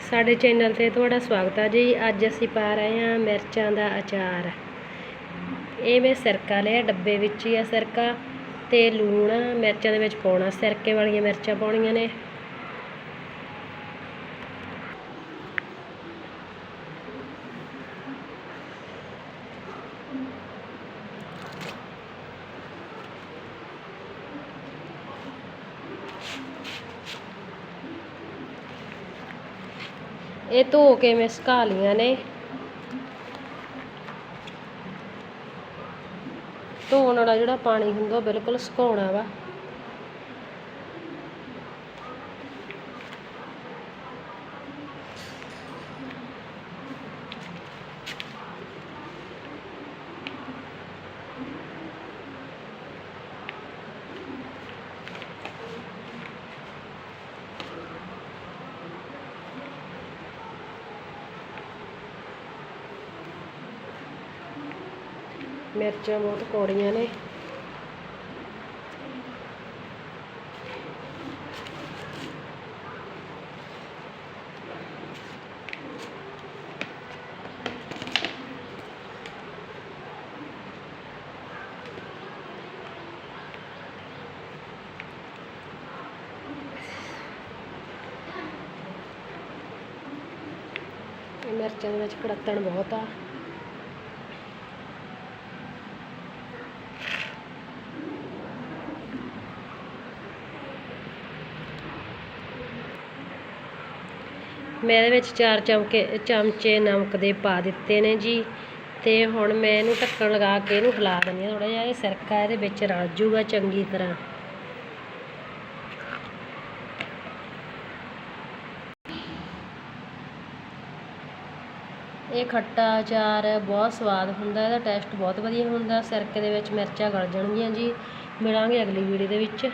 ਸਾਡੇ ਚੈਨਲ ਤੇ ਤੁਹਾਡਾ ਸਵਾਗਤ ਹੈ ਜੀ। ਅੱਜ ਅਸੀਂ ਪਾ ਰਹੇ ਹਾਂ ਮਿਰਚਾਂ ਦਾ ਅਚਾਰ। ਇਹ ਮੈਂ ਸਿਰਕਾ ਲਿਆ, ਡੱਬੇ ਵਿੱਚ ਹੀ ਆ ਸਿਰਕਾ ਤੇ ਲੂਣ ਮਿਰਚਾਂ ਦੇ ਵਿੱਚ ਪਾਉਣਾ। ਸਿਰਕੇ ਵਾਲੀਆਂ ਮਿਰਚਾਂ ਪਾਉਣੀਆਂ ਨੇ। ਇਹ ਧੋ ਕੇ ਮੈਂ ਸੁਕਾ ਲੀਆਂ ਨੇ। ਧੋਣ ਵਾਲਾ ਜਿਹੜਾ ਪਾਣੀ ਹੁੰਦਾ ਬਿਲਕੁਲ ਸੁਕਾਉਣਾ ਵਾ। ਮਿਰਚਾਂ ਬਹੁਤ ਕੌੜੀਆਂ ਨੇ। ਮਿਰਚਾਂ ਦੇ ਵਿੱਚ ਕੜੱਤਣ ਬਹੁਤ ਆ। ਮੈਂ ਇਹਦੇ ਵਿੱਚ ਚਾਰ ਚਮਕੇ, ਚਮਚੇ ਨਮਕ ਦੇ ਪਾ ਦਿੱਤੇ ਨੇ ਜੀ। ਅਤੇ ਹੁਣ ਮੈਂ ਇਹਨੂੰ ਢੱਕਣ ਲਗਾ ਕੇ ਇਹਨੂੰ ਹਿਲਾ ਦਿੰਦੀ ਹਾਂ। ਥੋੜ੍ਹਾ ਜਿਹਾ ਇਹ ਸਿਰਕਾ ਇਹਦੇ ਵਿੱਚ ਰਲ ਜੂਗਾ ਚੰਗੀ ਤਰ੍ਹਾਂ। ਇਹ ਖੱਟਾ ਅਚਾਰ ਬਹੁਤ ਸਵਾਦ ਹੁੰਦਾ, ਇਹਦਾ ਟੇਸਟ ਬਹੁਤ ਵਧੀਆ ਹੁੰਦਾ। ਸਿਰਕੇ ਦੇ ਵਿੱਚ ਮਿਰਚਾਂ ਗਲ ਜਾਣਗੀਆਂ ਜੀ। ਮਿਲਾਂਗੇ ਅਗਲੀ ਵੀਡੀਓ ਦੇ ਵਿੱਚ।